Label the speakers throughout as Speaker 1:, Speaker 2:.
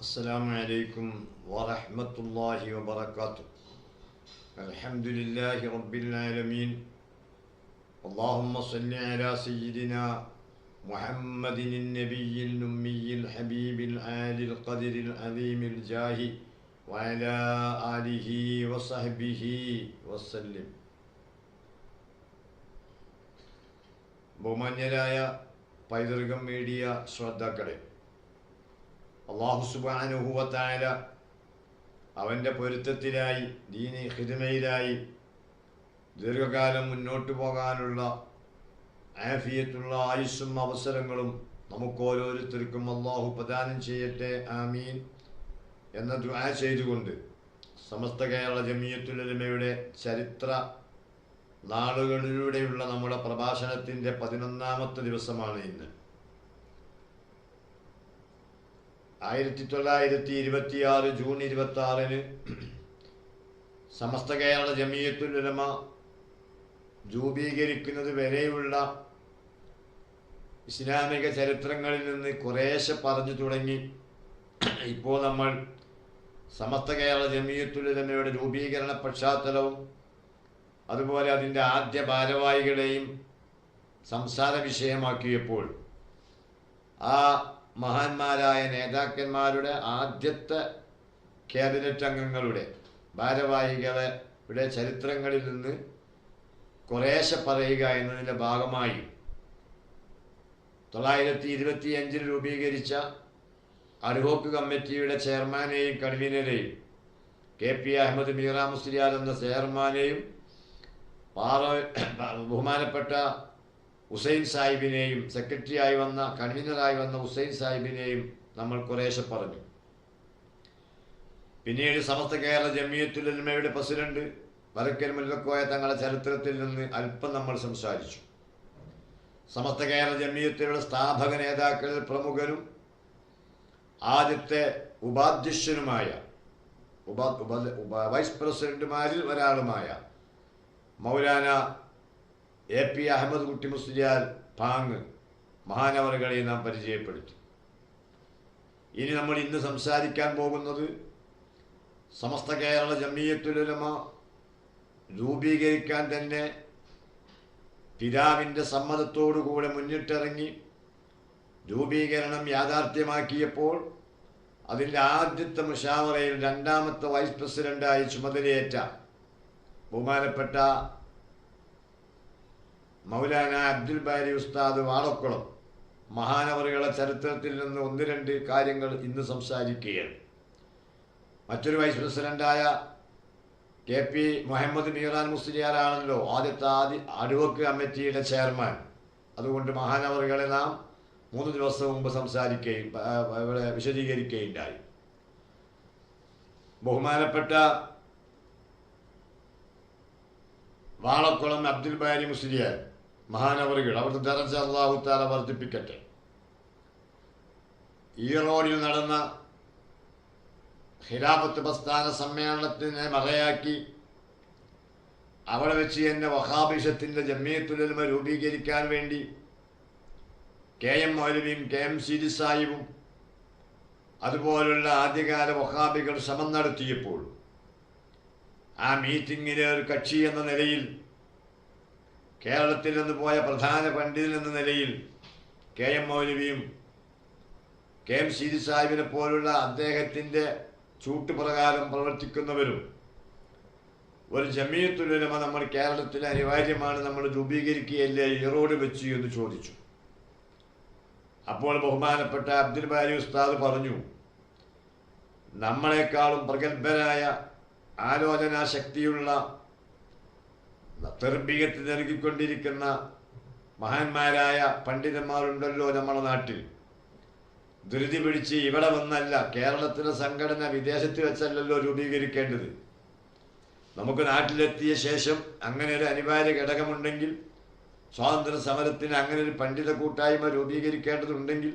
Speaker 1: السلام عليكم ورحمة الله وبركاته الحمد لله رب العالمين اللهم صل على سيدنا محمد النبي الأمي الحبيب العالي القدر العظيم الجاه وعلى آله وصحبه وسلم ബഹുമാന്യരായ പൈതൃകം മീഡിയ ശ്രോതാക്കളെ അള്ളാഹു സുബാനുഭൂവത്തായ അവന്റെ പൊരുത്തത്തിലായി ദീനി ഹിതമയിലായി ദീർഘകാലം മുന്നോട്ട് പോകാനുള്ള ആഫിയത്തുള്ള ആയുസ്സും അവസരങ്ങളും നമുക്ക് ഓരോരുത്തർക്കും അള്ളാഹു പ്രദാനം ചെയ്യട്ടെ ആമീൻ എന്ന ദുആ ചെയ്തുകൊണ്ട് സമസ്ത കേരള ജമിയത്തുലമയുടെ ചരിത്ര നാളുകളിലൂടെയുള്ള നമ്മുടെ പ്രഭാഷണത്തിന്റെ പതിനൊന്നാമത്തെ ദിവസമാണ് ഇന്ന്. ആയിരത്തി തൊള്ളായിരത്തി ഇരുപത്തിയാറ് ജൂൺ ഇരുപത്തി ആറിന് സമസ്ത കേരള ജമീയത്തുലമ രൂപീകരിക്കുന്നത് വരെയുള്ള ഇസ്ലാമിക ചരിത്രങ്ങളിൽ നിന്ന് കുറേശ്ശെ പറഞ്ഞു തുടങ്ങി. ഇപ്പോൾ നമ്മൾ സമസ്ത കേരള ജമീയത്തുലമയുടെ രൂപീകരണ പശ്ചാത്തലവും അതുപോലെ അതിന്റെ ആദ്യ ഭാരവാഹികളെയും സംസാര വിഷയമാക്കിയപ്പോൾ ആ മഹാന്മാരായ നേതാക്കന്മാരുടെ ആദ്യത്തെ ക്യാബിനറ്റ് അംഗങ്ങളുടെ ഭാരവാഹികളുടെ ചരിത്രങ്ങളിൽ നിന്ന് കുറേശ്ശെ പറയുക എന്നതിന്റെ ഭാഗമായി തൊള്ളായിരത്തി ഇരുപത്തി അഞ്ചിൽ രൂപീകരിച്ച അഡ്ഹോക്ക് കമ്മിറ്റിയുടെ ചെയർമാനെയും കൺവീനറെയും കെ പി അഹമ്മദ് മീറ മുസ്ലിയാർ എന്ന ചെയർമാനെയും പാറ ബഹുമാനപ്പെട്ട ഹുസൈൻ സാഹിബിനെയും സെക്രട്ടറിയായി വന്ന കൺവീനറായി വന്ന ഹുസൈൻ സാഹിബിനെയും നമ്മൾ കുറേശ്ശെ പറഞ്ഞു. പിന്നീട് സമസ്ത കേരള ജമിയത്തുലമയുടെ പ്രസിഡന്റ് വരക്കൽ മുല്ലക്കോയ തങ്ങളുടെ ചരിത്രത്തിൽ നിന്ന് അല്പം നമ്മൾ സംസാരിച്ചു. സമസ്ത കേരള ജമിയത്തിലുള്ള സ്ഥാപക നേതാക്കളിൽ പ്രമുഖരും ആദ്യത്തെ ഉപാധ്യക്ഷനുമായ ഉപാ ഉപ ഉപ വൈസ് പ്രസിഡന്റുമാരിൽ ഒരാളുമായ മൗലാന എ പി അഹമ്മദ് കുട്ടി മുസ്ലിയാർ പാങ് മഹാനവറുകളെ നാം പരിചയപ്പെടുത്തി. ഇനി നമ്മൾ ഇന്ന് സംസാരിക്കാൻ പോകുന്നത് സമസ്ത കേരള ജമീയത്തുലമ രൂപീകരിക്കാൻ തന്നെ പിതാവിന്റെ സമ്മതത്തോടുകൂടെ മുന്നിട്ടിറങ്ങി രൂപീകരണം യാഥാർത്ഥ്യമാക്കിയപ്പോൾ അതിന്റെ ആദ്യത്തെ മുഷാവറയിൽ രണ്ടാമത്തെ വൈസ് പ്രസിഡന്റായി ചുമതലയേറ്റ ബഹുമാനപ്പെട്ട മൗലാന അബ്ദുൽ ബാരി ഉസ്താദ് വാളക്കുളം. മഹാനവറുകളെ ചരിത്രത്തിൽ നിന്ന് ഒന്ന് രണ്ട് കാര്യങ്ങൾ ഇന്ന് സംസാരിക്കുകയാണ്. മറ്റൊരു വൈസ് പ്രസിഡന്റായ കെ പി മുഹമ്മദ് മീറാൻ മുസ്ലിയാരാണല്ലോ ആദ്യത്തെ ആദ്യ അഡ്വക്ക് കമ്മിറ്റിയുടെ ചെയർമാൻ. അതുകൊണ്ട് മഹാനവറുകളെ നാം മൂന്ന് ദിവസം മുമ്പ് സംസാരിക്കുകയും ഇവിടെ വിശദീകരിക്കുകയുണ്ടായി. ബഹുമാനപ്പെട്ട വാളക്കുളം അബ്ദുൽ ബാരി മുസ്ലിയാർ മഹാനവറുകൾ. അവരുടെ ദറജ അള്ളാഹു താല വർദ്ധിപ്പിക്കട്ടെ. റോഡിൽ നടന്ന ഖിലാഫത്ത് പ്രസ്ഥാന സമ്മേളനത്തിനെ മറയാക്കി അവിടെ വെച്ച് എന്നെ വഹാബിഷത്തിന്റെ ജമ്മിയത്തുലമ രൂപീകരിക്കാൻ വേണ്ടി കെ എം മൗലവിയും കെ എം സിരിസായിവും അതുപോലുള്ള ആദ്യകാല വഹാബികൾ ശ്രമം നടത്തിയപ്പോൾ ആ മീറ്റിങ്ങിലെ ഒരു കക്ഷി എന്ന നിലയിൽ കേരളത്തിൽ നിന്ന് പോയ പ്രധാന പണ്ഡിതൻ എന്ന നിലയിൽ കെ എം മൗലവിയും കെ എം ശിരി സാഹിബിനെ പോലുള്ള അദ്ദേഹത്തിന്റെ ചൂട്ടുപ്രകാരം പ്രവർത്തിക്കുന്നവരും ഒരു ജമീയത്തുലമ നമ്മൾ കേരളത്തിൽ അനിവാര്യമാണ് നമ്മൾ രൂപീകരിക്കുകയല്ലേ ഈറോഡ് വെച്ചു എന്ന് ചോദിച്ചു. അപ്പോൾ ബഹുമാനപ്പെട്ട അബ്ദുൽ ബാരി ഉസ്താദ് പറഞ്ഞു നമ്മളെക്കാളും പ്രഗത്ഭരായ ആലോചനാ ശക്തിയുള്ള തെർബീയത്ത് നൽകിക്കൊണ്ടിരിക്കുന്ന മഹാന്മാരായ പണ്ഡിതന്മാരുണ്ടല്ലോ നമ്മുടെ നാട്ടിൽ. ധൃതി പിടിച്ച് ഇവിടെ വന്നല്ല കേരളത്തിലെ സംഘടന വിദേശത്ത് വെച്ചല്ലല്ലോ രൂപീകരിക്കേണ്ടത്. നമുക്ക് നാട്ടിലെത്തിയ ശേഷം അങ്ങനെ ഒരു അനിവാര്യ ഘടകമുണ്ടെങ്കിൽ സ്വാതന്ത്ര്യ സമരത്തിന് അങ്ങനെ ഒരു പണ്ഡിത കൂട്ടായ്മ രൂപീകരിക്കേണ്ടതുണ്ടെങ്കിൽ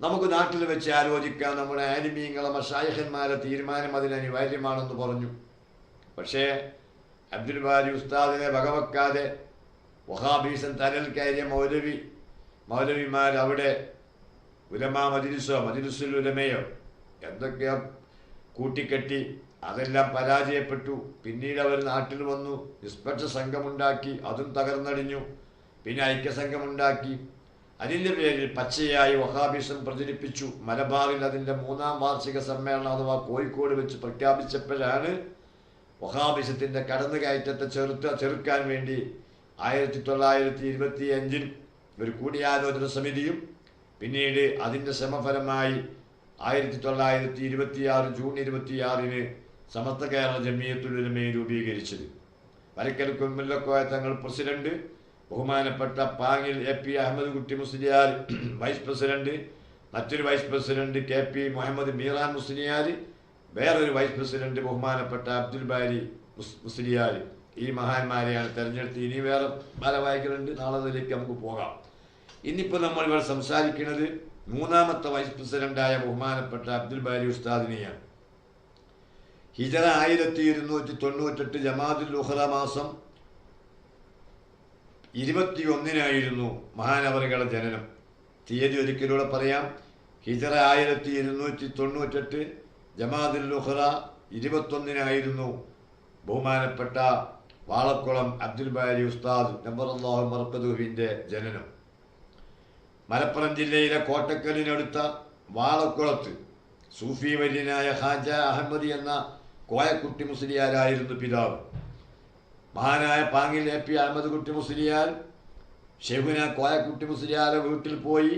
Speaker 1: നമുക്ക് നാട്ടിൽ വെച്ച് ആലോചിക്കാം. നമ്മുടെ ആനിമീങ്ങളെ മഷായഹന്മാരെ തീരുമാനം അതിന് അനിവാര്യമാണെന്ന് പറഞ്ഞു. പക്ഷേ അബ്ദുൽ ബാരി ഉസ്താദിനെ വകവെക്കാതെ വഹാബീസൻ തലൽ കയറിയ മൗലവി മൗലവിമാർ അവിടെ ഉലമാ മജിലിസോ മജിലിസുൽ ഉലമയോ എന്തൊക്കെയോ കൂട്ടിക്കെട്ടി അതെല്ലാം പരാജയപ്പെട്ടു. പിന്നീട് അവർ നാട്ടിൽ വന്നു നിഷ്പക്ഷ സംഘമുണ്ടാക്കി അതും തകർന്നടിഞ്ഞു. പിന്നെ ഐക്യസംഘമുണ്ടാക്കി. അതിന്റെ പേരിൽ പച്ചയായി വഹാബിസം പ്രചരിപ്പിച്ചു. മലബാറിൽ അതിന്റെ മൂന്നാം വാർഷിക സമ്മേളനം അഥവാ കോഴിക്കോട് വെച്ച് പ്രഖ്യാപിച്ചപ്പോഴാണ് വഹാബിസത്തിന്റെ കടന്നുകയറ്റത്തെ ചെറുത്ത ചെറുക്കാൻ വേണ്ടി ആയിരത്തി തൊള്ളായിരത്തി ഇരുപത്തി അഞ്ചിൽ ഒരു കൂടിയാലോചന സമിതിയും പിന്നീട് അതിന്റെ ശ്രമഫലമായി ആയിരത്തി തൊള്ളായിരത്തി ഇരുപത്തിയാറ് ജൂൺ ഇരുപത്തിയാറിന് സമസ്ത കേരള ജമിയത്തുലമയെ രൂപീകരിച്ചത്. വരക്കൽ കുമ്മല്ലക്കോയ തങ്ങൾ പ്രസിഡന്റ് ബഹുമാനപ്പെട്ട Pangil A P Ahammad Kutty Musliyar vice president മറ്റൊരു vice president K P Muhammad Meeran Musliyar വേറൊരു വൈസ് പ്രസിഡന്റ് ബഹുമാനപ്പെട്ട അബ്ദുൽ ബാരി മുസ് മുസ്ലിയാർ ഈ മഹാന്മാരെയാണ് തെരഞ്ഞെടുത്ത്. ഇനി വേറെ ഭാരവാഹികളുണ്ട് നാളെ അതിലേക്ക് നമുക്ക് പോകാം. ഇന്നിപ്പോൾ നമ്മൾ ഇവിടെ സംസാരിക്കുന്നത് മൂന്നാമത്തെ വൈസ് പ്രസിഡന്റായ ബഹുമാനപ്പെട്ട അബ്ദുൽ ബാരി ഉസ്താദിനെയാണ്. ഹിജറ ആയിരത്തി ഇരുന്നൂറ്റി തൊണ്ണൂറ്റെട്ട് ജമാഅത്തുൽ ഉഹ്റ മാസം ഇരുപത്തി ഒന്നിനായിരുന്നു മഹാനവറുകളുടെ ജനനം. തീയതി ഒരിക്കലൂടെ പറയാം. ഹിജറ ആയിരത്തി ഇരുന്നൂറ്റി തൊണ്ണൂറ്റെട്ട് ജമാഅത്തുൽ ഉഖറ ഇരുപത്തൊന്നിനായിരുന്നു ബഹുമാനപ്പെട്ട വാളക്കുളം അബ്ദുൽ ബാരി ഉസ്താദ് നബറല്ലാഹു അള്ളാഹു ജനനം. മലപ്പുറം ജില്ലയിലെ കോട്ടക്കലിനടുത്ത വാളക്കുളത്ത് സൂഫി വര്യനായ ഹാജ അഹമ്മദ് എന്ന കോയക്കുട്ടി മുസ്ലിയാരായിരുന്നു പിതാവ്. മഹാനായ പാങ്ങിൽ എ പി അഹമ്മദ് കുട്ടി മുസ്ലിയാർ ഷെഹുന കോയക്കുട്ടി മുസ്ലിയാരെ വീട്ടിൽ പോയി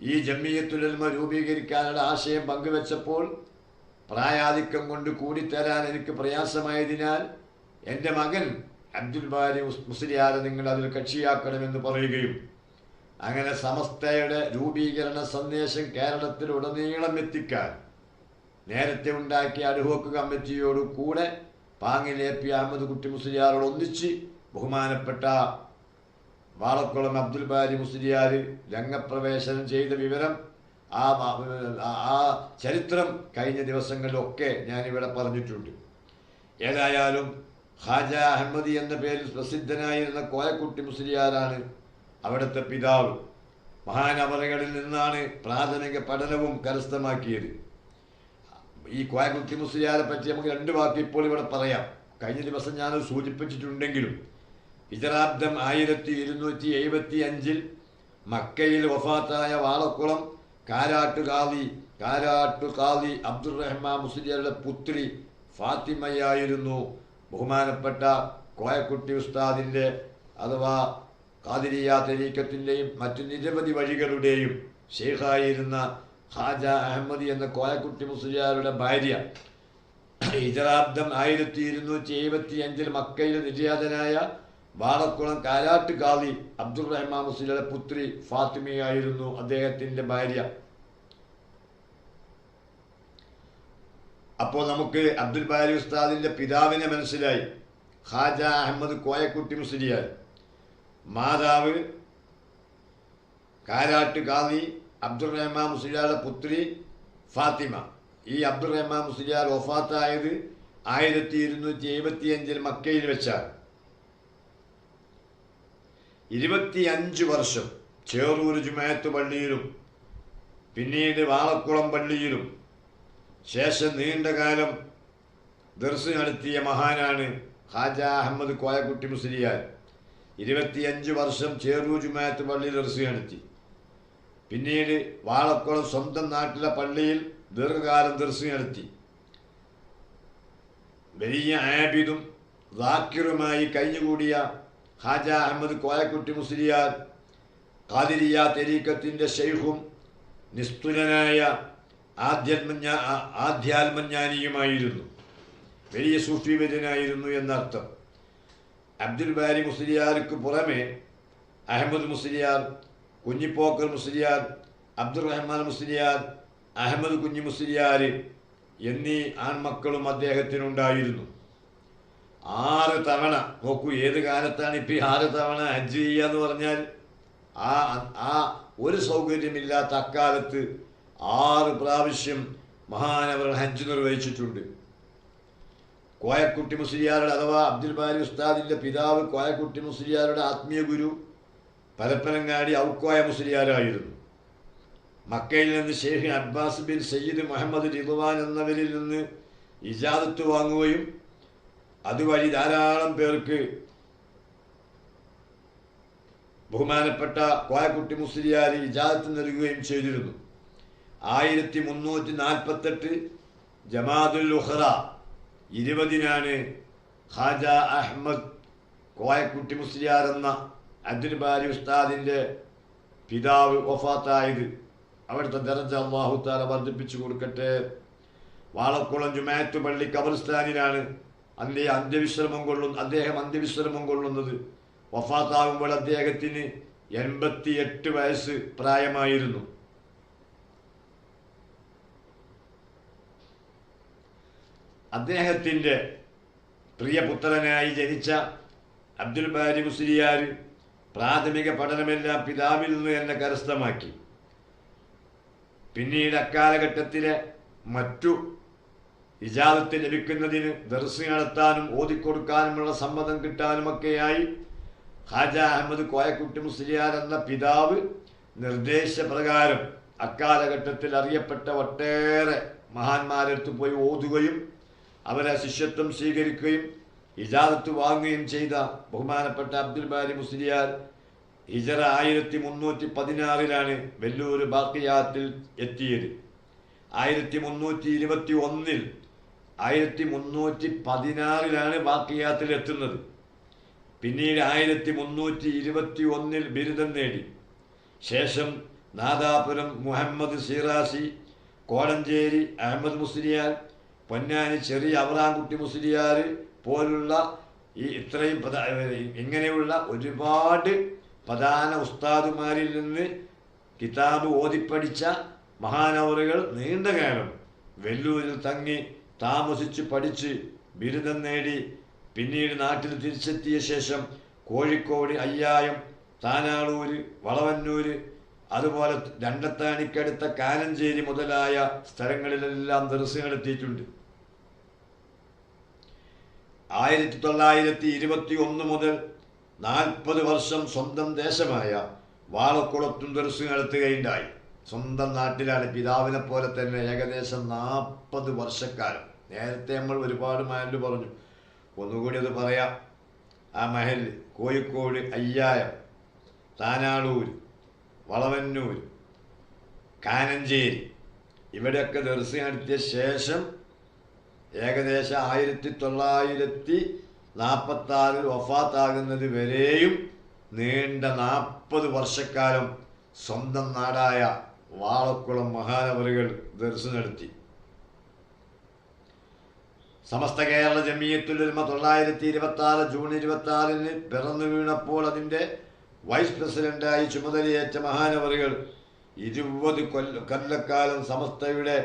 Speaker 1: ഈ ജമ്മിയത്തുലൽമ രൂപീകരിക്കാനുള്ള ആശയം പങ്കുവെച്ചപ്പോൾ പ്രായാധിക്യം കൊണ്ട് കൂടിത്തരാൻ എനിക്ക് പ്രയാസമായതിനാൽ എന്റെ മകൻ അബ്ദുൽ ബാരി മുസ്ലിയാരെ നിങ്ങൾ അതിൽ കക്ഷിയാക്കണമെന്ന് പറയുകയും അങ്ങനെ സമസ്തയുടെ രൂപീകരണ സന്ദേശം കേരളത്തിൽ ഉടനീളം എത്തിക്കാൻ നേരത്തെ ഉണ്ടാക്കിയ അഡ്ഹോക്ക് കമ്മിറ്റിയോട് കൂടെ പാങ്ങിൽ പി അഹമ്മദ് കുട്ടി മുസ്ലിയാരോട് ഒന്നിച്ച് ബഹുമാനപ്പെട്ട വാളക്കുളം അബ്ദുൽ ബാരി മുസ്ലിയാർ രംഗപ്രവേശനം ചെയ്ത വിവരം ആ ആ- ചരിത്രം കഴിഞ്ഞ ദിവസങ്ങളിലൊക്കെ ഞാനിവിടെ പറഞ്ഞിട്ടുണ്ട്. ഏതായാലും ഹാജ അഹമ്മദി എന്ന പേരിൽ പ്രസിദ്ധനായിരുന്ന കോയക്കുട്ടി മുസ്ലിയാരാണ് അവിടുത്തെ പിതാവ്. മഹാനവറകളിൽ നിന്നാണ് പ്രാഥമിക പഠനവും കരസ്ഥമാക്കിയത്. ഈ കോയക്കുട്ടി മുസ്ലിയാരെ പറ്റി നമുക്ക് രണ്ട് വാക്ക് ഇപ്പോൾ ഇവിടെ പറയാം. കഴിഞ്ഞ ദിവസം ഞാനത് സൂചിപ്പിച്ചിട്ടുണ്ടെങ്കിലും ഹിജറാബ്ദം ആയിരത്തി ഇരുന്നൂറ്റി എഴുപത്തി അഞ്ചിൽ മക്കയിൽ വഫാത്തായ വാളക്കുളം കാരാട്ട് കാളി കാരാട്ടു കാളി അബ്ദുറഹ്മാൻ മുസ്ലിയാരുടെ പുത്രി ഫാത്തിമയായിരുന്നു. ബഹുമാനപ്പെട്ട കോയക്കുട്ടി ഉസ്താദിന്റെ അഥവാ കാതിരിയ തെരീക്കത്തിന്റെയും മറ്റു നിരവധി വഴികളുടെയും ഷെയ്ഖായിരുന്ന ഹാജ അഹമ്മദി എന്ന കോയക്കുട്ടി മുസ്ലിയാരുടെ ഭാര്യ. ഇതരാബ്ദം ആയിരത്തി ഇരുന്നൂറ്റി എഴുപത്തി അഞ്ചിൽ മക്കയിൽ നിര്യാതനായ വാളക്കുളം കാലാട്ട് കാളി അബ്ദുൾ റഹ്മാൻ മുസ്ലിയുടെ പുത്രി ഫാത്തിമയായിരുന്നു അദ്ദേഹത്തിന്റെ ഭാര്യ. അപ്പോൾ നമുക്ക് അബ്ദുൽ ബാരി ഉസ്താദിന്റെ പിതാവിനെ മനസ്സിലായി. ഹാജ അഹമ്മദ് കോയക്കുട്ടി മുസ്ലിയാർ. മാതാവ് കാരാട്ട് കാളി അബ്ദുൾ റഹ്മാൻ മുസ്ലിയാരുടെ പുത്രി ഫാത്തിമ. ഈ അബ്ദുൾ റഹ്മാൻ മുസ്ലിയാർ ഒഫാത്തായത് ആയിരത്തി ഇരുന്നൂറ്റി എഴുപത്തി അഞ്ചിൽ മക്കയിൽ വെച്ചാണ്. ഇരുപത്തിയഞ്ച് വർഷം ചേറൂർ ജുമായത്ത് പള്ളിയിലും പിന്നീട് വാളക്കുളം പള്ളിയിലും. ശേഷം നീണ്ടകാലം ദർസ് നടത്തിയ മഹാനാണ് ഹാജ അഹമ്മദ് കോയക്കുട്ടി മുസ്ലിയാർ. ഇരുപത്തിയഞ്ച് വർഷം ചേറൂർ ജുമായത്ത് പള്ളിയിൽ ദർസ് നടത്തി. പിന്നീട് വാളക്കുളം സ്വന്തം നാട്ടിലെ പള്ളിയിൽ ദീർഘകാലം ദർസ് നടത്തി. വലിയ ആബിദും ദാക്കിറുമായി കഴിഞ്ഞുകൂടിയ ഹാജ അഹമ്മദ് കോയക്കുട്ടി മുസ്ലിയാർ കാതിരിയ തെരീക്കത്തിന്റെ ഷെയ്ഖും നിസ്തുലനായ ആധ്യാത്മജ്ഞ ആധ്യാത്മജ്ഞാനിയുമായിരുന്നു വലിയ സൂഫിവര്യനായിരുന്നു എന്നർത്ഥം. അബ്ദുൽ ബാരി മുസ്ലിയാർക്ക് പുറമെ അഹമ്മദ് മുസ്ലിയാർ കുഞ്ഞിപ്പോക്കർ മുസ്ലിയാർ അബ്ദുൾ റഹ്മാൻ മുസ്ലിയാർ അഹമ്മദ് കുഞ്ഞി മുസ്ലിയാർ എന്നീ ആൺമക്കളും അദ്ദേഹത്തിനുണ്ടായിരുന്നു. ആറ് തവണ. നോക്കൂ ഏത് കാലത്താണ് ഇപ്പം ഈ ആറ് തവണ ഹജ്ജ് ചെയ്യുക എന്ന് പറഞ്ഞാൽ ആ ആ ഒരു സൗകര്യമില്ലാത്ത അക്കാലത്ത് ആറ് പ്രാവശ്യം മഹാനവർ ഹജ്ജ് നിർവഹിച്ചിട്ടുണ്ട്. കോയക്കുട്ടി മുസ്ലിയാരുടെ അഥവാ അബ്ദുൽ ബാരി ഉസ്താദിന്റെ പിതാവ് കോയക്കുട്ടി മുസ്ലിയാരുടെ ആത്മീയ ഗുരു പരപ്പനങ്ങാടി ഔക്കോയ മുസ്ലിയാരായിരുന്നു. മക്കയിൽ നിന്ന് Sheikh Abbas bin Sayyid Muhammad Ridwan എന്നവരിൽ നിന്ന് ഇജാദത്ത് വാങ്ങുകയും അതുവഴി ധാരാളം പേർക്ക് ബഹുമാനപ്പെട്ട കോയക്കുട്ടി മുസ്ലിയാരി ഇജാദത്ത് നൽകുകയും ചെയ്തിരുന്നു. ആയിരത്തി മുന്നൂറ്റി നാൽപ്പത്തെട്ട് ജമാദുൽ ഉഹ്റ ഇരുപതിനാണ് ഖാജ അഹമ്മദ് കോയക്കുട്ടി മുസ്ലിയാർ എന്ന അബ്ദുൽ ബാരി ഉസ്താദിന്റെ പിതാവ് വഫാത്തായത്. അവിടുത്തെ ദർജ അള്ളാഹു വർദ്ധിപ്പിച്ചു കൊടുക്കട്ടെ. വാളക്കുളം ജുമാറ്റ് പള്ളി കബർസ്ഥാനിലാണ് അന്ത്യ അന്ത്യവിശ്രമം കൊള്ളുന്ന അദ്ദേഹം അന്ത്യവിശ്രമം കൊള്ളുന്നത്. വഫാത്താകുമ്പോൾ അദ്ദേഹത്തിന് എൺപത്തിയെട്ട് വയസ്സ് പ്രായമായിരുന്നു. അദ്ദേഹത്തിന്റെ പ്രിയപുത്രനായി ജനിച്ച അബ്ദുൽ ബാരി മുസ്ലിയാർ പ്രാഥമിക പഠനമെല്ലാം പിതാവിൽ നിന്ന് തന്നെ കരസ്ഥമാക്കി. പിന്നീട് അക്കാലഘട്ടത്തിലെ മറ്റു ഇജാദത്ത് ലഭിക്കുന്നതിന് ദർസ് നടത്താനും ഓതിക്കൊടുക്കാനുമുള്ള സമ്മതം കിട്ടാനുമൊക്കെയായി ഹാജ അഹമ്മദ് കോയക്കുട്ടി മുസ്ലിയാർ എന്ന പിതാവ് നിർദ്ദേശപ്രകാരം അക്കാലഘട്ടത്തിൽ അറിയപ്പെട്ട ഒട്ടേറെ മഹാന്മാരെടുത്ത് പോയി ഓതുകയും അവരെ ശിഷ്യത്വം സ്വീകരിക്കുകയും ഇജാദത്ത് വാങ്ങുകയും ചെയ്ത ബഹുമാനപ്പെട്ട അബ്ദുൽ ബാരി മുസ്ലിയാർ ഹിജറ ആയിരത്തി മുന്നൂറ്റി പതിനാറിലാണ് വെല്ലൂർ ബാക്കിയാത്തിൽ എത്തിയത്. ആയിരത്തി മുന്നൂറ്റി ഇരുപത്തി ഒന്നിൽ ആയിരത്തി മുന്നൂറ്റി പതിനാറിലാണ് ബാക്കിയാത്തിൽ എത്തുന്നത്. പിന്നീട് ആയിരത്തി മുന്നൂറ്റി ഇരുപത്തി ഒന്നിൽ ബിരുദം നേടി. ശേഷം നാദാപുരം മുഹമ്മദ് സിറാസി കോടഞ്ചേരി അഹമ്മദ് മുസ്ലിയാർ പൊന്നാനി ചെറിയ അവറാൻകുട്ടി മുസ്ലിയാർ പോലുള്ള ഈ ഇത്രയും പ്രധാ ഇങ്ങനെയുള്ള ഒരുപാട് പ്രധാന ഉസ്താദുമാരിൽ നിന്ന് കിതാബ് ഓതിപ്പടിച്ച മഹാനവറുകൾ നീണ്ടകാലം വെല്ലൂരിൽ തങ്ങി താമസിച്ച് പഠിച്ച് ബിരുദം നേടി പിന്നീട് നാട്ടിൽ തിരിച്ചെത്തിയ ശേഷം കോഴിക്കോട് അയ്യായം താനാളൂര് വളവന്നൂര് അതുപോലെ രണ്ടത്താണിക്കടുത്ത കാനഞ്ചേരി മുതലായ സ്ഥലങ്ങളിലെല്ലാം ദർശനം നടത്തിയിട്ടുണ്ട്. ആയിരത്തി തൊള്ളായിരത്തി ഇരുപത്തി ഒന്ന് മുതൽ നാൽപ്പത് വർഷം സ്വന്തം ദേശമായ വാളക്കുളത്തും ദർശനം നടത്തുകയുണ്ടായി. സ്വന്തം നാട്ടിലാണ് പിതാവിനെ പോലെ തന്നെ ഏകദേശം നാൽപ്പത് വർഷക്കാലം. നേരത്തെ നമ്മൾ ഒരുപാട് മഹൽ പറഞ്ഞു. ഒന്നുകൂടി അത് പറയാം. ആ മഹൽ കോഴിക്കോട് അയ്യായം താനാളൂർ വളവന്നൂർ കാനഞ്ചേരി. ഇവിടെയൊക്കെ ദർശനം നടത്തിയ ശേഷം ഏകദേശം ആയിരത്തി തൊള്ളായിരത്തി നാൽപ്പത്തി ആറിൽ വഫാത്താകുന്നത് വരെയും നീണ്ട നാൽപ്പത് വർഷക്കാലം സ്വന്തം നാടായ വാളക്കുളം മഹാനവറുകൾ ദർശനം നടത്തി. സമസ്ത കേരള ജമിയത്തുലമ തൊള്ളായിരത്തി ഇരുപത്തി ആറ് ജൂൺ ഇരുപത്തി ആറിന് പിറന്നു വീണപ്പോൾ അതിന്റെ വൈസ് പ്രസിഡന്റായി ചുമതലയേറ്റ മഹാനവറുകൾ ഇരുപത് കൊല്ല കൊല്ലക്കാലം സമസ്തയുടെ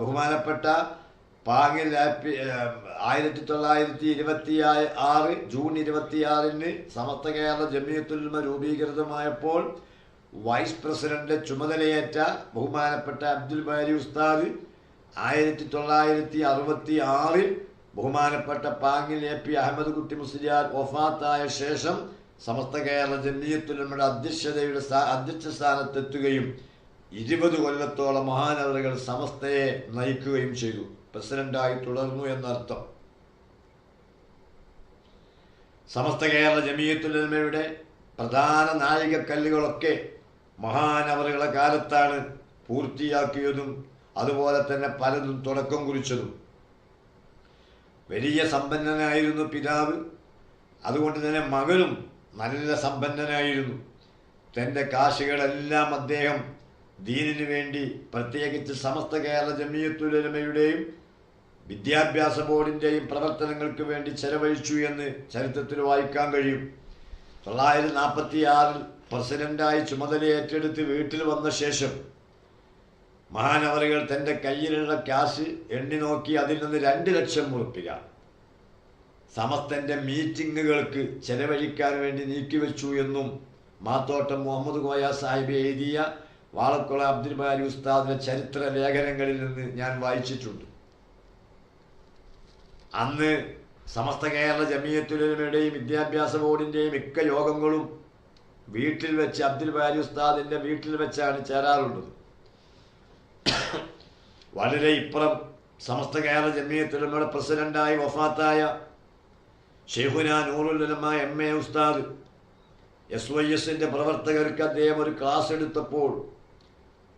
Speaker 1: ബഹുമാനപ്പെട്ട പാങ്ങിൽ ആയിരത്തി തൊള്ളായിരത്തി ഇരുപത്തി ആറ് ജൂൺ ഇരുപത്തി ആറിന് സമസ്ത കേരള ജമിയത്തുൽമ രൂപീകൃതമായപ്പോൾ വൈസ് പ്രസിഡന്റ് ചുമതലയേറ്റ ബഹുമാനപ്പെട്ട അബ്ദുൽ ബാരി ഉസ്താദ് ആയിരത്തി തൊള്ളായിരത്തി അറുപത്തി ആറിൽ ബഹുമാനപ്പെട്ട പാങ്ങിൽ എ പി അഹമ്മദ് കുട്ടി മുസ്ലിയാർ വഫാത്തായ ശേഷം സമസ്ത കേരള ജമിയത്തുലമയുടെ അധ്യക്ഷതയുടെ അധ്യക്ഷ സ്ഥാനത്തെത്തുകയും ഇരുപത് കൊല്ലത്തോളം മഹാനവറുകൾ സമസ്തയെ നയിക്കുകയും ചെയ്തു. പ്രസിഡന്റായി തുടർന്നു എന്നർത്ഥം. സമസ്ത കേരള ജമീയത്തുലമയുടെ പ്രധാന നായികക്കല്ലുകളൊക്കെ മഹാനവറുകളെ കാലത്താണ് പൂർത്തിയാക്കിയതും അതുപോലെ തന്നെ പലതും തുടക്കം കുറിച്ചതും. വലിയ സമ്പന്നനായിരുന്നു പിതാവ്. അതുകൊണ്ട് തന്നെ മകനും നല്ല സമ്പന്നനായിരുന്നു. തന്റെ കാശുകളെല്ലാം അദ്ദേഹം ദീനിനു വേണ്ടി പ്രത്യേകിച്ച് സമസ്ത കേരള ജമീയത്തുലമയുടെയും വിദ്യാഭ്യാസ ബോർഡിന്റെയും പ്രവർത്തനങ്ങൾക്ക് വേണ്ടി ചെലവഴിച്ചു എന്ന് ചരിത്രത്തിൽ വായിക്കാൻ കഴിയും. തൊള്ളായിരത്തി നാൽപ്പത്തി ആറിൽ പ്രസിഡന്റായി ചുമതല ഏറ്റെടുത്ത് വീട്ടിൽ വന്ന ശേഷം മഹാനവറുകൾ തന്റെ കയ്യിലുള്ള ക്യാഷ് എണ്ണി നോക്കി അതിൽ നിന്ന് രണ്ട് ലക്ഷം ഉറപ്പിക സമസ്തന്റെ മീറ്റിങ്ങുകൾക്ക് ചെലവഴിക്കാൻ വേണ്ടി നീക്കിവെച്ചു എന്നും മാത്തോട്ടം മുഹമ്മദ് കോയ സാഹിബ് എഴുതിയ വാളക്കുള അബ്ദുൽ ബാരി ഉസ്താദിന്റെ ചരിത്ര ലേഖനങ്ങളിൽ നിന്ന് ഞാൻ വായിച്ചിട്ടുണ്ട്. അന്ന് സമസ്ത കേരള ജമിയത്തുലമയുടെയും വിദ്യാഭ്യാസ ബോർഡിന്റെയും മിക്ക യോഗങ്ങളും വീട്ടിൽ വെച്ച് അബ്ദുൽ ബാരി ഉസ്താദിന്റെ വീട്ടിൽ വെച്ചാണ് ചേരാറുള്ളത്. വളരെ ഇപ്പുറം സമസ്ത കേരള ജമിയത്തുലമയുടെ പ്രസിഡന്റായി വഫാത്തായ Shaikhuna Noorul Ulama M A Ustad S Y എസിന്റെ പ്രവർത്തകർക്ക് അദ്ദേഹം ഒരു ക്ലാസ് എടുത്തപ്പോൾ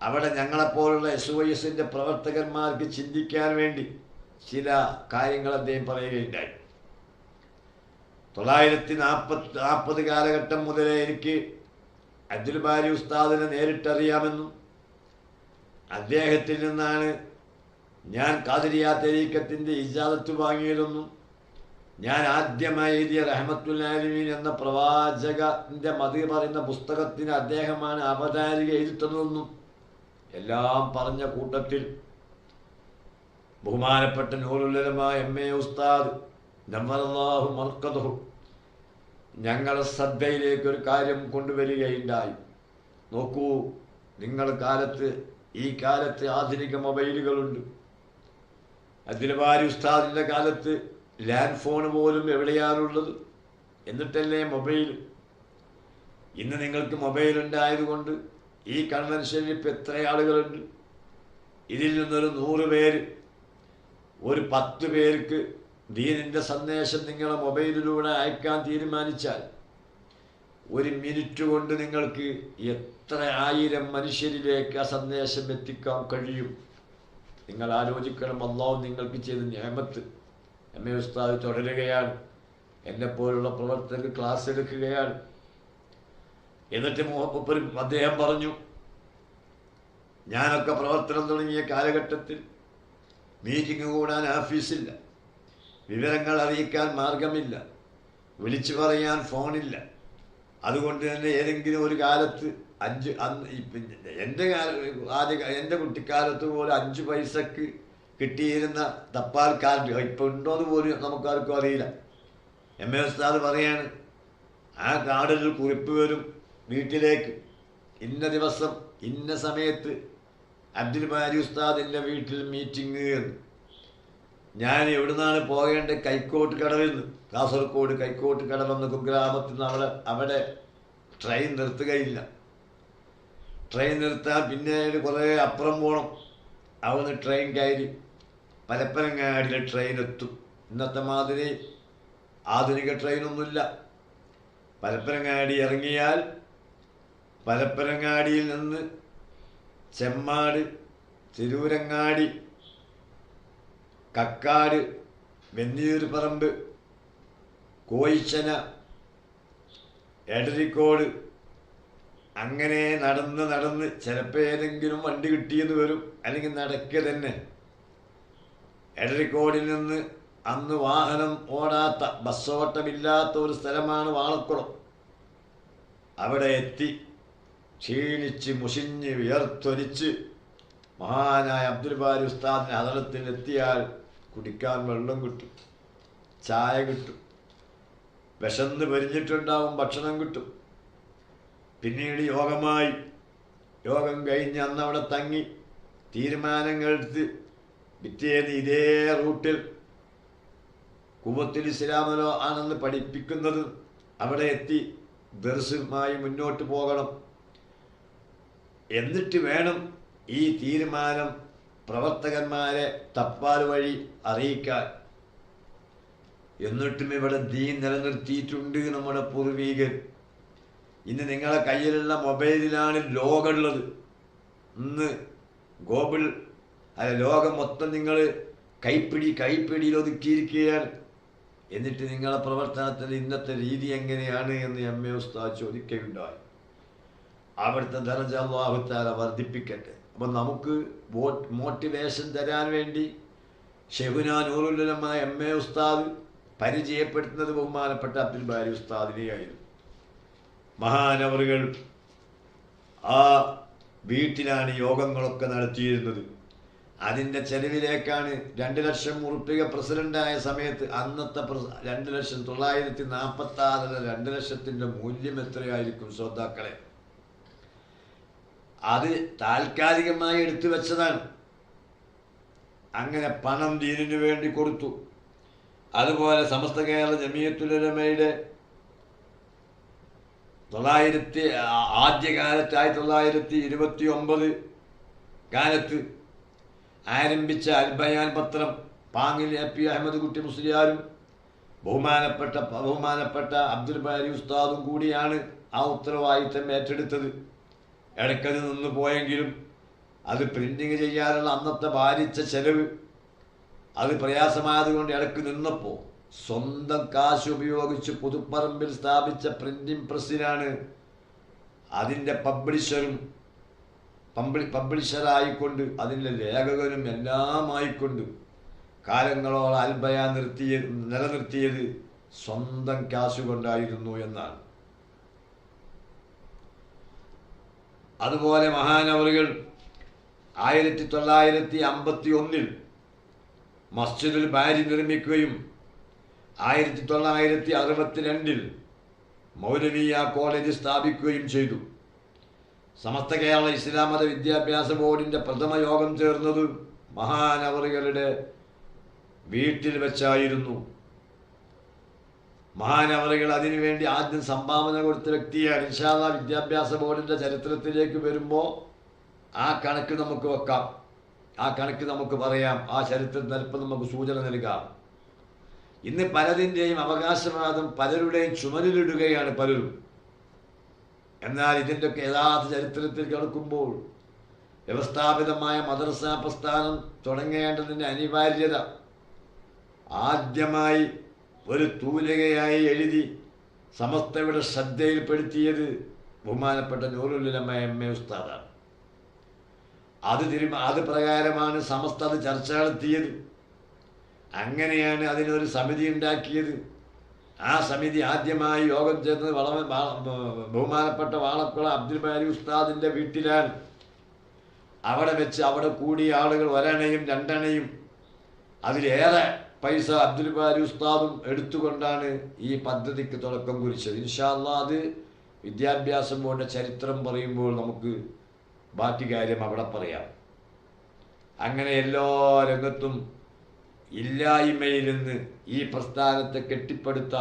Speaker 1: അവിടെ ഞങ്ങളെപ്പോലുള്ള എസ് വൈ എസിന്റെ പ്രവർത്തകന്മാർക്ക് ചിന്തിക്കാൻ വേണ്ടി ചില കാര്യങ്ങൾ അദ്ദേഹം പറയുകയുണ്ടായി. തൊള്ളായിരത്തി നാൽപ്പത്തി നാൽപ്പത് കാലഘട്ടം മുതലേ എനിക്ക് അബ്ദുൽ ബാരി ഉസ്താദിനെ നേരിട്ടറിയാമെന്നും അദ്ദേഹത്തിൽ നിന്നാണ് ഞാൻ കാതിരിയ തെരീക്കത്തിന്റെ ഇജാദത്ത് വാങ്ങിയതെന്നും ഞാൻ ആദ്യമായി എഴുതിയ റഹമത്തുല്ലാലിമീൻ എന്ന പ്രവാചകന്റെ മതി പറയുന്ന പുസ്തകത്തിന് അദ്ദേഹമാണ് അവതാരിക എഴുതുന്നതെന്നും എല്ലാം പറഞ്ഞ കൂട്ടത്തിൽ ബഹുമാനപ്പെട്ട നൂറുല്ലരമായ എം എ ഉസ്താദ് നവറല്ലാഹു മർക്കതുഹു ഞങ്ങൾ ശ്രദ്ധയിലേക്ക് ഒരു കാര്യം കൊണ്ടുവരികയുണ്ടായി. നോക്കൂ നിങ്ങൾ കാലത്ത് ഈ കാലത്ത് ആധുനിക മൊബൈലുകളുണ്ട്. അതിലവാരി ഉസ്താദിന്റെ കാലത്ത് ലാൻഡ് ഫോൺ പോലും എവിടെയാണുള്ളത്? എന്നിട്ടല്ലേ മൊബൈൽ? ഇന്ന് നിങ്ങൾക്ക് മൊബൈൽ ഉണ്ടായതുകൊണ്ട് ഈ കൺവെൻഷനിൽ ഇപ്പം എത്ര ആളുകളുണ്ട്? ഇതിൽ നിന്നൊരു നൂറ് പേര് ഒരു പത്ത് പേർക്ക് ദീനിന്റെ സന്ദേശം നിങ്ങളെ മൊബൈലിലൂടെ അയക്കാൻ തീരുമാനിച്ചാൽ ഒരു മിനിറ്റ് കൊണ്ട് നിങ്ങൾക്ക് എത്ര ആയിരം മനുഷ്യരിലേക്ക് ആ സന്ദേശം എത്തിക്കാൻ കഴിയും? നിങ്ങൾ ആലോചിക്കണം അള്ളാഹു നിങ്ങൾക്ക് ചെയ്ത നിയമത്ത് എം എ ഉസ്താദ് തുടരുകയാണ് എന്നെപ്പോലുള്ള പ്രവർത്തകർ ക്ലാസ് എടുക്കുകയാണ്. എന്നിട്ട് മുഹപ്പൂപ്പർ അദ്ദേഹം പറഞ്ഞു ഞാനൊക്കെ പ്രവർത്തനം തുടങ്ങിയ കാലഘട്ടത്തിൽ മീറ്റിംഗ് കൂടാൻ ഓഫീസില്ല വിവരങ്ങൾ അറിയിക്കാൻ മാർഗമില്ല. വിളിച്ചു പറയാൻ ഫോണില്ല. അതുകൊണ്ട് തന്നെ ഏതെങ്കിലും ഒരു കാലത്ത് അഞ്ച് അന്ന് എന്റെ ആദ്യ എന്റെ കുട്ടിക്കാലത്ത് പോലും അഞ്ച് പൈസക്ക് കിട്ടിയിരുന്ന തപ്പാൽ കാർഡ് ഇപ്പം ഉണ്ടോ എന്ന് പോലും നമുക്കാർക്കും അറിയില്ല. എം. എ. ഉസ്താദ് പറയാണ് ആ കാർഡിൽ കുറിപ്പ് വരും വീട്ടിലേക്ക്. ഇന്ന ദിവസം ഇന്ന സമയത്ത് അബ്ദുൽ ബാരി ഉസ്താദിന്റെ വീട്ടിൽ മീറ്റിംഗ് എന്ന്. ഞാൻ എവിടുന്നാണ് പോകേണ്ടത്? കൈക്കോട്ട് കടവിൽ നിന്ന് കാസർഗോഡ് കൈക്കോട്ട് കടവെന്ന കുഗ്രാമത്തിൽ നിന്ന് അവിടെ അവിടെ ട്രെയിൻ നിർത്തുകയില്ല. ട്രെയിൻ നിർത്താൻ പിന്നെ കുറേ അപ്പുറം പോകണം അവിടുന്ന് ട്രെയിൻ കയറി പലപ്പനങ്ങാടിയിലെ ട്രെയിൻ എത്തും. ഇന്നത്തെ മാതിരി ആധുനിക ട്രെയിനൊന്നുമില്ല പരപ്പനങ്ങാടി ഇറങ്ങിയാൽ പരപ്പനങ്ങാടിയിൽ നിന്ന് ചെമ്മാട് തിരൂരങ്ങാടി കക്കാട് വെന്നിയൂർ പറമ്പ് കോയിച്ചന എടരിക്കോട് അങ്ങനെ നടന്ന് നടന്ന് ചിലപ്പോൾ ഏതെങ്കിലും വണ്ടി കിട്ടിയെന്ന് വരും. അല്ലെങ്കിൽ നടക്കുക തന്നെ. എടരിക്കോടിൽ നിന്ന് അന്ന് വാഹനം ഓടാത്ത ബസ് ഓട്ടമില്ലാത്ത ഒരു സ്ഥലമാണ് വാളക്കുളം. അവിടെ എത്തി ക്ഷീണിച്ച് മുഷിഞ്ഞ് വിയർത്തൊലിച്ച് മഹാനായ അബ്ദുൽ ബാരി ഉസ്താദിന്റെ അതളത്തിൽ എത്തിയാൽ കുടിക്കാൻ വെള്ളം കിട്ടും. ചായ കിട്ടും. വിശന്ന് പരിഞ്ഞിട്ടുണ്ടാവും ഭക്ഷണം കിട്ടും. പിന്നീട് യോഗമായി. യോഗം കഴിഞ്ഞ് അന്ന് അവിടെ തങ്ങി. തീരുമാനങ്ങൾ എടുത്ത് പിറ്റേന്ന് ഇതേ റൂട്ടിൽ കുബത്തിൽ ഇസ്ലാമലോ ആണെന്ന് പഠിപ്പിക്കുന്നത് അവിടെ എത്തി ദർസുമായി മുന്നോട്ട് പോകണം. എന്നിട്ട് വേണം ഈ തീരുമാനം പ്രവർത്തകന്മാരെ തപ്പാൽ വഴി അറിയിക്കാൻ. എന്നിട്ടും ഇവിടെ ദീൻ നിലനിർത്തിയിട്ടുണ്ട് നമ്മുടെ പൂർവീകർ ഇന്ന് നിങ്ങളെ കയ്യിലുള്ള മൊബൈലിലാണ് ലോകമുള്ളത്. ഇന്ന് ഗോബിൾ അല്ല ലോകം മൊത്തം നിങ്ങൾ കൈപ്പിടി കൈപ്പിടിയിൽ ഒതുക്കിയിരിക്കുകയാണ്. എന്നിട്ട് നിങ്ങളെ പ്രവർത്തനത്തിൽ ഇന്നത്തെ രീതി എങ്ങനെയാണ് എന്ന് എം എ ഉസ്താദ് ചോദിക്കുകയുണ്ടായി. അവിടുത്തെ ദർജ വർദ്ധിപ്പിക്കട്ടെ. അപ്പം നമുക്ക് മോട്ടിവേഷൻ തരാൻ വേണ്ടി ഷെഹുന നൂറുല്ലമ്മ എം എ ഉസ്താദ് പരിചയപ്പെടുത്തുന്നത് ബഹുമാനപ്പെട്ട അബ്ദുൽ ബാരി ഉസ്താദിനെയായിരുന്നു. മഹാനവറുകൾ ആ വീട്ടിലാണ് യോഗങ്ങളൊക്കെ നടത്തിയിരുന്നത്. അതിന്റെ ചെലവിലേക്കാണ് രണ്ട് ലക്ഷം ഉറുപ്പിക പ്രസിഡന്റായ സമയത്ത് അന്നത്തെ രണ്ട് ലക്ഷം തൊള്ളായിരത്തി നാൽപ്പത്തി ആറിലെ രണ്ട് ലക്ഷത്തിന്റെ മൂല്യം എത്രയായിരിക്കും ശ്രോതാക്കളെ? അത് താൽക്കാലികമായി എടുത്തു വെച്ചതാണ്. അങ്ങനെ പണം ദീനിനു വേണ്ടി കൊടുത്തു. അതുപോലെ സമസ്ത കേരള ജമിയത്തുലമയുടെ തൊള്ളായിരത്തി ആദ്യകാലത്ത് ആയിരത്തി തൊള്ളായിരത്തി ഇരുപത്തി ഒമ്പത് കാലത്ത് ആരംഭിച്ച അൽബയാൻ പത്രം പാങ്ങിൽ എ പി അഹമ്മദ് കുട്ടി മുസ്ലിയാരും ബഹുമാനപ്പെട്ട ബഹുമാനപ്പെട്ട അബ്ദുൽ ബാരി ഉസ്താദും കൂടിയാണ് ആ ഉത്തരവാദിത്തം ഏറ്റെടുത്തത്. ഇടയ്ക്കത് നിന്ന് പോയെങ്കിലും അത് പ്രിന്റിങ് ചെയ്യാനുള്ള അന്നത്തെ ഭാരിച്ച ചെലവ് അത് പ്രയാസമായതുകൊണ്ട് ഇടയ്ക്ക് നിന്നപ്പോൾ സ്വന്തം കാശ് ഉപയോഗിച്ച് പുതുപ്പറമ്പിൽ സ്ഥാപിച്ച പ്രിന്റിംഗ് പ്രസ്സിനാണ് അതിന്റെ പബ്ലിഷറും പബ്ലി പബ്ലിഷറായിക്കൊണ്ട് അതിന്റെ ലേഖകനും എല്ലാമായിക്കൊണ്ട് കാലങ്ങളോളം അൽബയ നിർത്തിയ നിലനിർത്തിയത് സ്വന്തം കാശ് കൊണ്ടായിരുന്നു എന്നാണ്. അതുപോലെ മഹാനവറുകൾ ആയിരത്തി തൊള്ളായിരത്തി അമ്പത്തി ഒന്നിൽ മസ്ജിദുൽ ബാരി നിർമ്മിക്കുകയും ആയിരത്തി തൊള്ളായിരത്തി അറുപത്തിരണ്ടിൽ മൗലവിയ കോളേജ് സ്ഥാപിക്കുകയും ചെയ്തു. സമസ്ത കേരള ഇസ്ലാം മത വിദ്യാഭ്യാസ ബോർഡിന്റെ പ്രഥമ യോഗം ചേർന്നത് മഹാനവറുകളുടെ വീട്ടിൽ വെച്ചായിരുന്നു. മഹാനവറുകൾ അതിനുവേണ്ടി ആദ്യം സംഭാവന കൊടുത്ത വ്യക്തിയാണ്. ഇൻഷാല്ല വിദ്യാഭ്യാസ ബോർഡിന്റെ ചരിത്രത്തിലേക്ക് വരുമ്പോൾ ആ കണക്ക് നമുക്ക് വെക്കാം. ആ കണക്ക് നമുക്ക് പറയാം. ആ ചരിത്രത്തിൽ അല്പം നമുക്ക് സൂചന നൽകാം. ഇന്ന് പലതിന്റെയും അവകാശവാദം പലരുടെയും ചുമലിലിടുകയാണ് പലരും. എന്നാൽ ഇതിന്റെയൊക്കെ യഥാർത്ഥ ചരിത്രത്തിൽ കേൾക്കുമ്പോൾ വ്യവസ്ഥാപിതമായ മദർസാ പ്രസ്ഥാനം തുടങ്ങേണ്ടതിന്റെ അനിവാര്യത ആദ്യമായി ഒരു തൂലികയായി എഴുതി സമസ്തയുടെ ശ്രദ്ധയിൽപ്പെടുത്തിയത് ബഹുമാനപ്പെട്ട നൂറുല്ലമ്മ എം എ ഉസ്താദാണ്. അത് തിരുമ അത് പ്രകാരമാണ് സമസ്ത അത് ചർച്ച നടത്തിയത്. അങ്ങനെയാണ് അതിനൊരു സമിതി ഉണ്ടാക്കിയത്. ആ സമിതി ആദ്യമായി യോഗം ചേർന്നത് വളമ ബഹുമാനപ്പെട്ട വാളക്കുള അബ്ദുൽ ബാരി ഉസ്താദിന്റെ വീട്ടിലാണ്. അവിടെ വെച്ച് അവിടെ കൂടിയ ആളുകൾ ഒരണയും രണ്ടണയും അതിലേറെ പൈസ അബ്ദുൽ ബാരി ഉസ്താദും എടുത്തുകൊണ്ടാണ് ഈ പദ്ധതിക്ക് തുടക്കം കുറിച്ചത്. ഇൻഷാല്ല അത് വിദ്യാഭ്യാസം പോലെ ചരിത്രം പറയുമ്പോൾ നമുക്ക് ബാക്കി കാര്യം അവിടെ പറയാം. അങ്ങനെ എല്ലാ രംഗത്തും ഇല്ലായ്മയിൽ നിന്ന് ഈ പ്രസ്ഥാനത്തെ കെട്ടിപ്പടുത്ത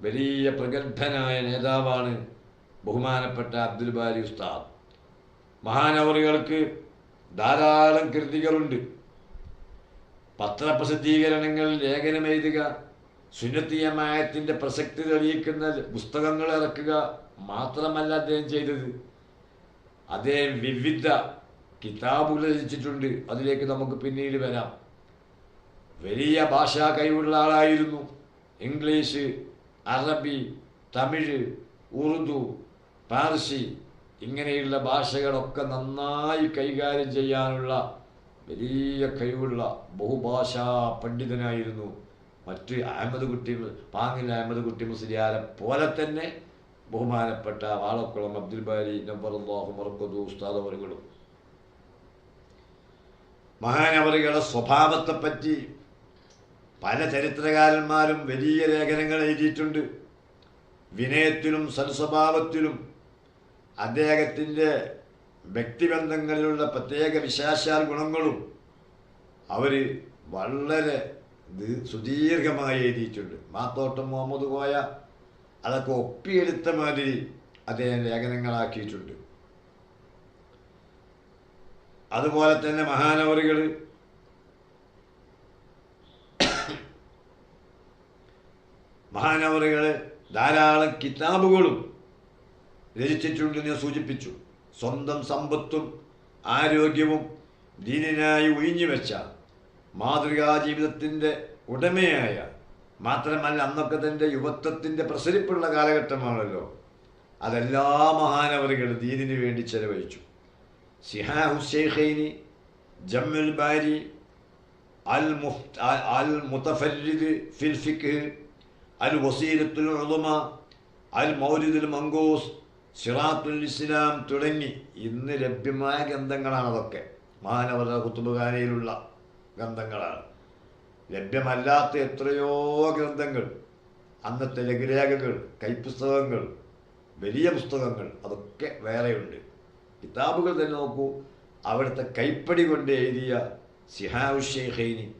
Speaker 1: വലിയ പ്രഗത്ഭനായ നേതാവാണ് ബഹുമാനപ്പെട്ട അബ്ദുൽ ബാരി ഉസ്താദ്. മഹാനവറുകൾക്ക് ധാരാളം കൃതികളുണ്ട്. പത്രപ്രസിദ്ധീകരണങ്ങൾ ലേഖനം എഴുതുക സുന്നത്തീയമായത്തിന്റെ പ്രസക്തി തെളിയിക്കുന്ന പുസ്തകങ്ങൾ ഇറക്കുക മാത്രമല്ല അദ്ദേഹം ചെയ്തത്. അദ്ദേഹം വിവിധ കിതാബുകൾ രചിച്ചിട്ടുണ്ട്. അതിലേക്ക് നമുക്ക് പിന്നീട് വരാം. വലിയ ഭാഷാ കഴിവുള്ള ആളായിരുന്നു. ഇംഗ്ലീഷ് അറബി തമിഴ് ഉറുദു പാർസി ഇങ്ങനെയുള്ള ഭാഷകളൊക്കെ നന്നായി കൈകാര്യം ചെയ്യാനുള്ള വലിയ കഴിവുള്ള ബഹുഭാഷാ പണ്ഡിതനായിരുന്നു മറ്റ് അഹമ്മദ് കുട്ടി പാങ്ങിൽ അഹമ്മദ് കുട്ടി മുസ്ലിയാരെ പോലെ തന്നെ ബഹുമാനപ്പെട്ട വാളക്കുളം അബ്ദുൽ ബാരി നബ്ബറുല്ലാഹു മറക്കതു ഉസ്താദ് അവറുകളും മഹാനവറുകളുടെ സ്വഭാവത്തെപ്പറ്റി പല ചരിത്രകാരന്മാരും വലിയ ലേഖനങ്ങൾ എഴുതിയിട്ടുണ്ട്. വിനയത്തിലും സൽസ്വഭാവത്തിലും അദ്ദേഹത്തിന്റെ വ്യക്തിബന്ധങ്ങളിലുള്ള പ്രത്യേക വിശേഷാൽ ഗുണങ്ങളും അവർ വളരെ സുദീർഘമായി എഴുതിയിട്ടുണ്ട്. മാത്തോട്ടം മുഹമ്മദ് കോയ അതൊക്കെ ഒപ്പിയെടുത്ത മാതിരി അദ്ദേഹം ലേഖനങ്ങളാക്കിയിട്ടുണ്ട്. അതുപോലെ തന്നെ മഹാനവറുകൾ മഹാനവറുകൾ ധാരാളം കിതാബുകളും രചിച്ചിട്ടുണ്ടെന്ന് സൂചിപ്പിച്ചു. സ്വന്തം സമ്പത്തും ആരോഗ്യവും ദീനിനായി ഉയിഞ്ഞുവെച്ച മാതൃകാ ജീവിതത്തിന്റെ ഉടമയായ മാത്രമല്ല അന്നൊക്കെ തന്റെ യുവത്വത്തിന്റെ പ്രസരിപ്പുള്ള കാലഘട്ടമാണല്ലോ. അതെല്ലാ മഹാനവറുകളും ദീനിന് വേണ്ടി ചെലവഴിച്ചു. സിഹാ ഹുസൈഖൈനി ജമ്മുൽ ബാരി അൽ മുഹ് അൽ മുത്തഫരിദ് ഫിൽ ഫിഖ് അൽ വസീരത്തുൽ ഉളുമ അൽ മൗലിദുൽ മങ്കൂസ് സിറാത്തുൽ ഇസ്ലാം തുടങ്ങി. ഇന്ന് ലഭ്യമായ ഗ്രന്ഥങ്ങളാണ് അതൊക്കെ. മഹാനവര കുത്തുബുഖാനയിലുള്ള ഗ്രന്ഥങ്ങളാണ്. ലഭ്യമല്ലാത്ത എത്രയോ ഗ്രന്ഥങ്ങൾ അന്നത്തെ ലഘുരേഖകൾ കൈപ്പുസ്തകങ്ങൾ വലിയ പുസ്തകങ്ങൾ അതൊക്കെ വേറെയുണ്ട്. കിതാബുകൾ തന്നെ നോക്കൂ. അവിടുത്തെ കൈപ്പടി കൊണ്ട് എഴുതിയ ഷെയ്ഖൈനി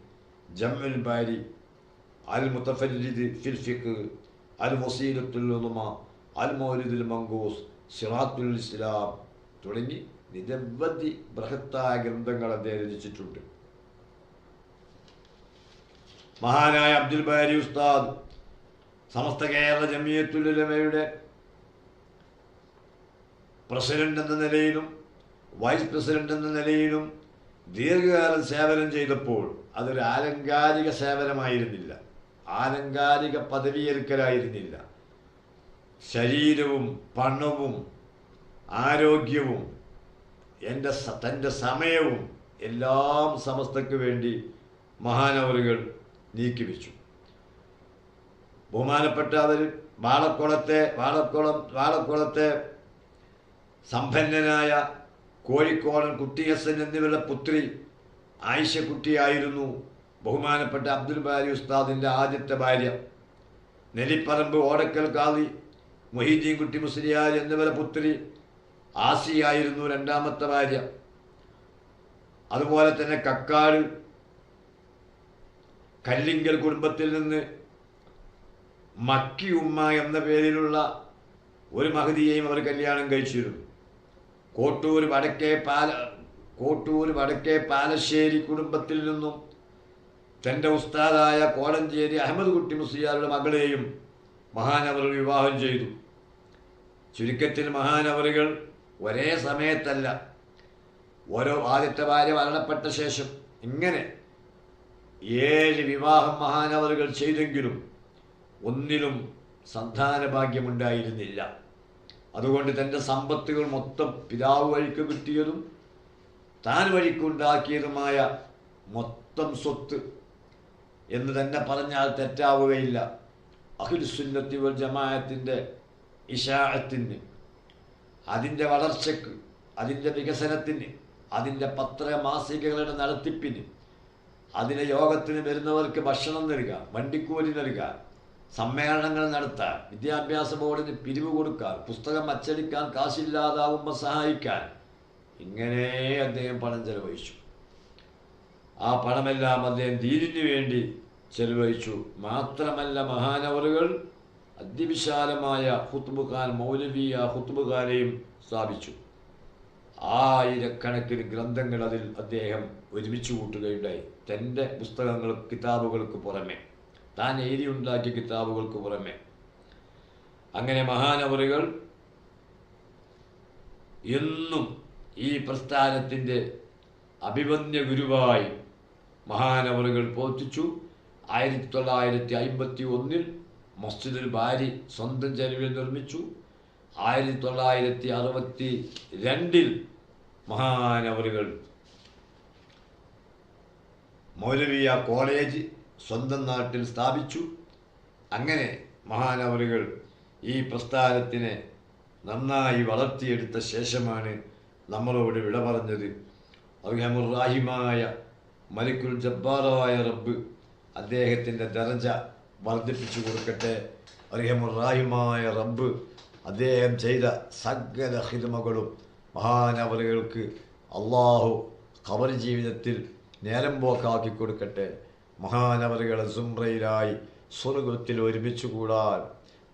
Speaker 1: ജമ്മുൽ ബാരി അൽ മുത്തഫരിദ് ഫിൽ ഫിഖ് അൽ മുസീലത്തുൽ അൽ മൗലിദുൽ മങ്കൂസ് സിറാത്തുൽ ഇസ്ലാം തുടങ്ങി നിരവധി ബൃഹത്തായ ഗ്രന്ഥങ്ങൾ അദ്ദേഹം രചിച്ചിട്ടുണ്ട്. മഹാനായ അബ്ദുൽ ബാരി ഉസ്താദ് സമസ്ത കേരള ജമിയത്തുലമയുടെ പ്രസിഡന്റ് എന്ന നിലയിലും വൈസ് പ്രസിഡന്റ് എന്ന നിലയിലും ദീർഘകാലം സേവനം ചെയ്തപ്പോൾ അതൊരു ആലങ്കാരിക സേവനമായിരുന്നില്ല. ആലങ്കാരിക പദവിയേൽക്കലായിരുന്നില്ല ശരീരവും പണവും ആരോഗ്യവും എന്റെ തന്റെ സമയവും എല്ലാം സമസ്തക്ക് വേണ്ടി മഹാനവറുകൾ നീക്കിവെച്ചു. ബഹുമാനപ്പെട്ട അവർ വാളക്കുളത്തെ വാളക്കുളം വാളക്കുളത്തെ സമ്പന്നനായ കോഴിക്കോടൻ കുട്ടിയസൻ എന്നിവരുടെ പുത്രി ആയിഷക്കുട്ടിയായിരുന്നു ബഹുമാനപ്പെട്ട അബ്ദുൽ ബാരി ഉസ്താദിന്റെ ആദ്യത്തെ ഭാര്യ. നെല്ലിപ്പറമ്പ് ഓടക്കൽ കാളി മൊഹീദ്ദീൻ കുട്ടി മുസ്ലിയാർ എന്നിവരെ പുത്രി ആസിയായിരുന്നു രണ്ടാമത്തെ ഭാര്യ. അതുപോലെ തന്നെ കക്കാട് കല്ലിങ്കൽ കുടുംബത്തിൽ നിന്ന് മക്കി ഉമ്മ എന്ന പേരിലുള്ള ഒരു മഹതിയെയും അവർ കല്യാണം കഴിച്ചിരുന്നു. കോട്ടൂർ വടക്കേ പാല കോട്ടൂർ വടക്കേ പാലശ്ശേരി കുടുംബത്തിൽ നിന്നും തന്റെ ഉസ്താദായ കോടഞ്ചേരി അഹമ്മദ് കുട്ടി മുസ്ലിയാരുടെ മകളെയും മഹാനവർ വിവാഹം ചെയ്തു. ചുരുക്കത്തിൽ മഹാനവറുകൾ ഒരേ സമയത്തല്ല. ഓരോ ആദ്യത്തെ ഭാര്യ മരണപ്പെട്ട ശേഷം ഇങ്ങനെ ഏഴ് വിവാഹം മഹാനവറുകൾ ചെയ്തെങ്കിലും ഒന്നിലും സന്താന ഭാഗ്യമുണ്ടായിരുന്നില്ല അതുകൊണ്ട് തന്റെ സമ്പത്തുകൾ മൊത്തം പിതാവ് വഴിക്ക് കിട്ടിയതും താൻ വഴിക്കുണ്ടാക്കിയതുമായ മൊത്തം സ്വത്ത് എന്ന് തന്നെ പറഞ്ഞാൽ തെറ്റാവുകയില്ല. അഖിൽസുന്നത്തി വൽ ജമാഅത്തിന്റെ ഇഷാഅത്തിന് അതിന്റെ വളർച്ചയ്ക്ക് അതിന്റെ വികസനത്തിന് അതിന്റെ പത്രമാസികകളുടെ നടത്തിപ്പിന് അതിലെ യോഗത്തിന് വരുന്നവർക്ക് ഭക്ഷണം നൽകുക വണ്ടിക്കൂലി നൽകുക സമ്മേളനങ്ങൾ നടത്താൻ വിദ്യാഭ്യാസ ബോർഡിന് പിരിവ് കൊടുക്കാൻ പുസ്തകം അച്ചടിക്കാൻ കാശില്ലാതാവുമ്പോൾ സഹായിക്കാൻ. ഇങ്ങനെ അദ്ദേഹം പണം ചെലവഴിച്ചു. ആ പണമെല്ലാം അദ്ദേഹം ദീനിനു വേണ്ടി ചെലവഴിച്ചു. മാത്രമല്ല മഹാനവറുകൾ അതിവിശാലമായ ഹുത്തുബുഖാൻ മൗലവിയ ഹുത്തുബുഖാനെയും സ്ഥാപിച്ചു. ആയിരക്കണക്കിന് ഗ്രന്ഥങ്ങൾ അതിൽ അദ്ദേഹം ഒരുമിച്ച് കൂട്ടുകയുണ്ടായി. തന്റെ പുസ്തകങ്ങൾ കിതാബുകൾക്ക് പുറമെ. താൻ എഴുതിയുണ്ടാക്കിയ കിതാബുകൾക്ക് പുറമെ. അങ്ങനെ മഹാനവറുകൾ എന്നും ഈ പ്രസ്ഥാനത്തിന്റെ അഭിമന്യ ഗുരുവായി മഹാനവറുകൾ പോറ്റിച്ചു ആയിരത്തി തൊള്ളായിരത്തി അമ്പത്തി ഒന്നിൽ മസ്ജിദുൽ ബാരി സ്വന്തം ചെലവിൽ നിർമ്മിച്ചു. ആയിരത്തി തൊള്ളായിരത്തി അറുപത്തി രണ്ടിൽ മഹാനവറുകൾ മൗലവിയ കോളേജ് സ്വന്തം നാട്ടിൽ സ്ഥാപിച്ചു. അങ്ങനെ മഹാനവറുകൾ ഈ പ്രസ്ഥാനത്തിനെ നന്നായി വളർത്തിയെടുത്ത ശേഷമാണ് നമ്മളോട് വിട പറഞ്ഞത്. അർഹമുറാഹിമായ മലിക്കുൽ ജബ്ബാറായ റബ്ബ് അദ്ദേഹത്തിന്റെ ദരജ വർദ്ധിപ്പിച്ചു കൊടുക്കട്ടെ. അറിയമുറായുമായ റബ്ബ് അദ്ദേഹം ചെയ്ത സകല ഹിതമകളും മഹാനവലുകൾക്ക് അള്ളാഹു ഖബർ ജീവിതത്തിൽ നേരം പോക്കാക്കി കൊടുക്കട്ടെ. മഹാനവറുകളെ സുംറയിലായി സ്വർഗത്തിൽ ഒരുമിച്ചു കൂടാൻ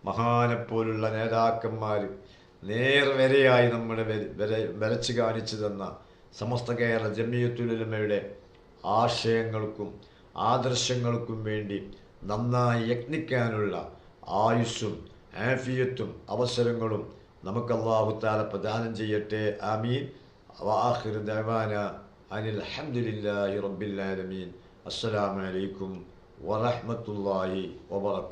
Speaker 1: മഹാനെപ്പോലുള്ള നേതാക്കന്മാർ നേർവരയായി നമ്മുടെ വര- വര- വരച്ച് കാണിച്ചു തന്ന സമസ്ത കേരള ജമിയത്തുലമയുടെ ആശയങ്ങൾക്കും ആദർശങ്ങൾക്കും വേണ്ടി നന്നായി യത്നിക്കാനുള്ള ആയുസ്സും ആഫിയത്തും അവസരങ്ങളും നമുക്ക് അള്ളാഹു താല പ്രദാനം ചെയ്യട്ടെ. ആമീൻ. വാഹിർ അനിൽ അൽഹംദുലില്ലാഹി റബ്ബിൽ ആലമീൻ. അസ്സലാമു അലൈക്കും വറഹ്മത്തുള്ളാഹി വബറകാതുഹു